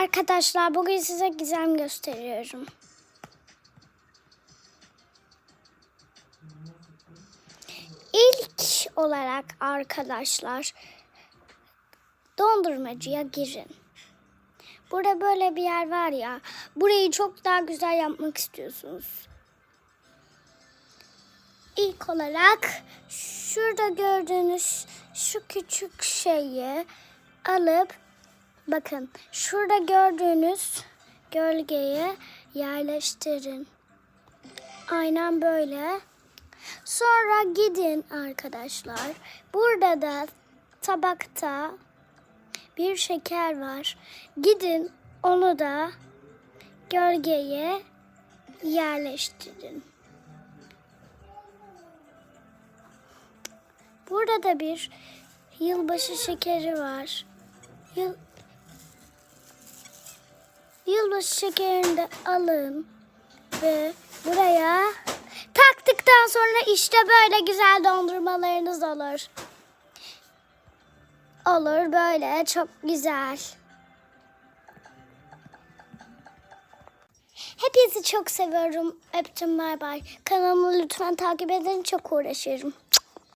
arkadaşlar bugün size gizem gösteriyorum. İlk olarak arkadaşlar dondurmacıya girin. Burada böyle bir yer var ya. Burayı çok daha güzel yapmak istiyorsunuz. İlk olarak şurada gördüğünüz şu küçük şeyi alıp bakın şurada gördüğünüz gölgeyi yerleştirin. Aynen böyle. Sonra gidin arkadaşlar. Burada da tabakta bir şeker var. Gidin onu da gölgeye yerleştirin. Burada da bir yılbaşı şekeri var. Yıl Yılbaşı şekerini de alın ve buraya taktıktan sonra işte böyle güzel dondurmalarınız olur. Olur böyle çok güzel. Hepinizi çok seviyorum. Öptüm bay bay. Kanalımı lütfen takip edin çok uğraşıyorum.